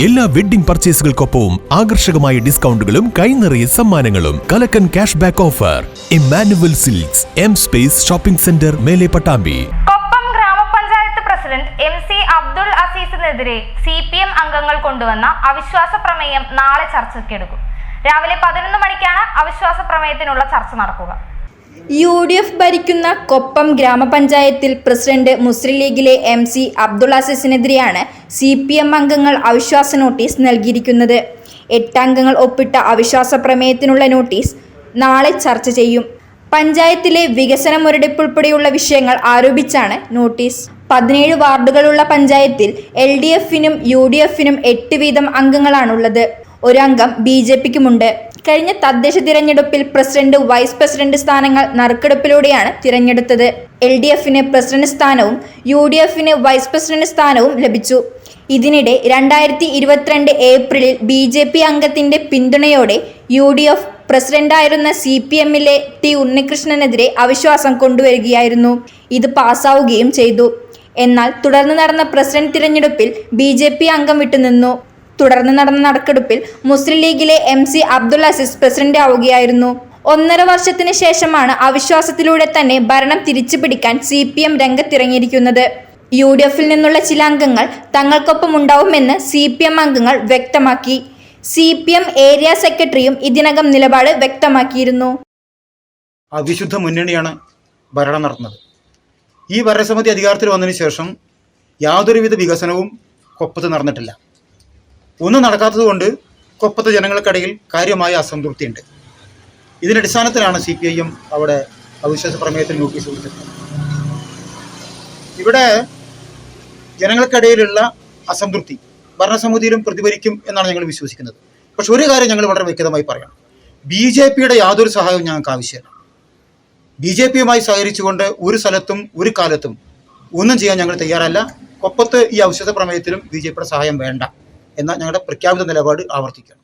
എല്ലാ വെഡ്ഡിംഗ് പർച്ചേസുകൾക്കൊപ്പവും ആകർഷകമായ ഡിസ്കൗണ്ടുകളും കൈനിറയ സമ്മാനങ്ങളും കലക്കൻ cash back offer Emmanuel silks M space shopping centre Mele Pattambi. Koppam ഗ്രാമപഞ്ചായത്ത് പ്രസിഡന്റ് എം സി അബ്ദുൾ അസീസിനെതിരെ സി പി എം അംഗങ്ങൾ കൊണ്ടുവന്ന അവിശ്വാസ പ്രമേയം നാളെ ചർച്ചയ്ക്കെടുക്കും. രാവിലെ പതിനൊന്ന് മണിക്കാണ് അവിശ്വാസ പ്രമേയത്തിനുള്ള ചർച്ച നടക്കുക. യു ഡി എഫ് ഭരിക്കുന്ന കൊപ്പം ഗ്രാമപഞ്ചായത്തിൽ പ്രസിഡന്റ് മുസ്ലിം ലീഗിലെ എം സി അബ്ദുൾ അസീസിനെതിരെയാണ് സി പി എം അംഗങ്ങൾ അവിശ്വാസ നോട്ടീസ് നൽകിയിരിക്കുന്നത്. എട്ടംഗങ്ങൾ ഒപ്പിട്ട അവിശ്വാസ പ്രമേയത്തിനുള്ള നോട്ടീസ് നാളെ ചർച്ച ചെയ്യും. പഞ്ചായത്തിലെ വികസന മുരടിപ്പുൾപ്പെടെയുള്ള വിഷയങ്ങൾ ആരോപിച്ചാണ് നോട്ടീസ്. പതിനേഴ് വാർഡുകളുള്ള പഞ്ചായത്തിൽ എൽ ഡി എഫിനും യു ഡി എഫിനും എട്ട് വീതം അംഗങ്ങളാണുള്ളത്. ഒരംഗം ബി ജെ പിക്കുമുണ്ട്. കഴിഞ്ഞ തദ്ദേശ തിരഞ്ഞെടുപ്പിൽ പ്രസിഡന്റ് വൈസ് പ്രസിഡന്റ് സ്ഥാനങ്ങൾ നറുക്കെടുപ്പിലൂടെയാണ് തിരഞ്ഞെടുത്തത്. എൽ ഡി എഫിന് പ്രസിഡന്റ് സ്ഥാനവും യു ഡി എഫിന് വൈസ് പ്രസിഡന്റ് സ്ഥാനവും ലഭിച്ചു. ഇതിനിടെ രണ്ടായിരത്തി ഇരുപത്തിരണ്ട് ഏപ്രിലിൽ ബി ജെ പി അംഗത്തിന്റെ പിന്തുണയോടെ യു ഡി എഫ് പ്രസിഡന്റായിരുന്ന സി പി എമ്മിലെ ടി ഉണ്ണികൃഷ്ണനെതിരെ അവിശ്വാസം കൊണ്ടുവരികയായിരുന്നു. ഇത് പാസ്സാവുകയും ചെയ്തു. എന്നാൽ തുടർന്ന് നടന്ന പ്രസിഡന്റ് തിരഞ്ഞെടുപ്പിൽ ബി ജെ പി അംഗം വിട്ടുനിന്നു. തുടർന്ന് നടന്ന നറുക്കെടുപ്പിൽ മുസ്ലിം ലീഗിലെ M C Abdul Aziz president ആവുകയായിരുന്നു. ഒന്നര വർഷത്തിന് ശേഷമാണ് അവിശ്വാസത്തിലൂടെ തന്നെ ഭരണം തിരിച്ചു പിടിക്കാൻ സി പി എം രംഗത്തിറങ്ങിയിരിക്കുന്നത്. യു ഡി എഫിൽ നിന്നുള്ള ചില അംഗങ്ങൾ തങ്ങൾക്കൊപ്പം ഉണ്ടാവുമെന്ന് സി പി എം അംഗങ്ങൾ വ്യക്തമാക്കി. സി പി എം ഏരിയ സെക്രട്ടറിയും ഇതിനകം നിലപാട് വ്യക്തമാക്കിയിരുന്നു. അവിശുദ്ധ മുന്നണിയാണ് ഭരണം നടത്തുന്നത്. ഈ ഭരണസമിതി അധികാരത്തിൽ വന്നതിന് ശേഷം യാതൊരുവിധ വികസനവും കൊപ്പത്ത് നടന്നിട്ടില്ല. ഒന്നും നടക്കാത്തതുകൊണ്ട് കൊപ്പത്തെ ജനങ്ങൾക്കിടയിൽ കാര്യമായ അസംതൃപ്തിയുണ്ട്. ഇതിന്റെ അടിസ്ഥാനത്തിലാണ് സി പി ഐ അവിടെ അവിശ്വാസ പ്രമേയത്തിൽ നോട്ടീസ് കൊടുത്തിട്ടുള്ളത്. ഇവിടെ ജനങ്ങൾക്കിടയിലുള്ള അസംതൃപ്തി ഭരണസമിതിയിലും പ്രതിഫലിക്കും എന്നാണ് ഞങ്ങൾ വിശ്വസിക്കുന്നത്. പക്ഷെ ഒരു കാര്യം ഞങ്ങൾ വളരെ വ്യക്തമായി പറയണം. ബി ജെ പിയുടെ യാതൊരു സഹായവും ഞങ്ങൾക്ക് ആവശ്യമില്ല. ബി ജെ പിയുമായി സഹകരിച്ചുകൊണ്ട് ഒരു സ്ഥലത്തും ഒരു കാലത്തും ഒന്നും ചെയ്യാൻ ഞങ്ങൾ തയ്യാറല്ല. കൊപ്പത്ത് ഈ ഔഷധ പ്രമേയത്തിലും ബി ജെ പിയുടെ സഹായം വേണ്ട. എന്ന ഞങ്ങളുടെ പ്രഖ്യാപിത നിലപാട് ആവർത്തിക്കണം.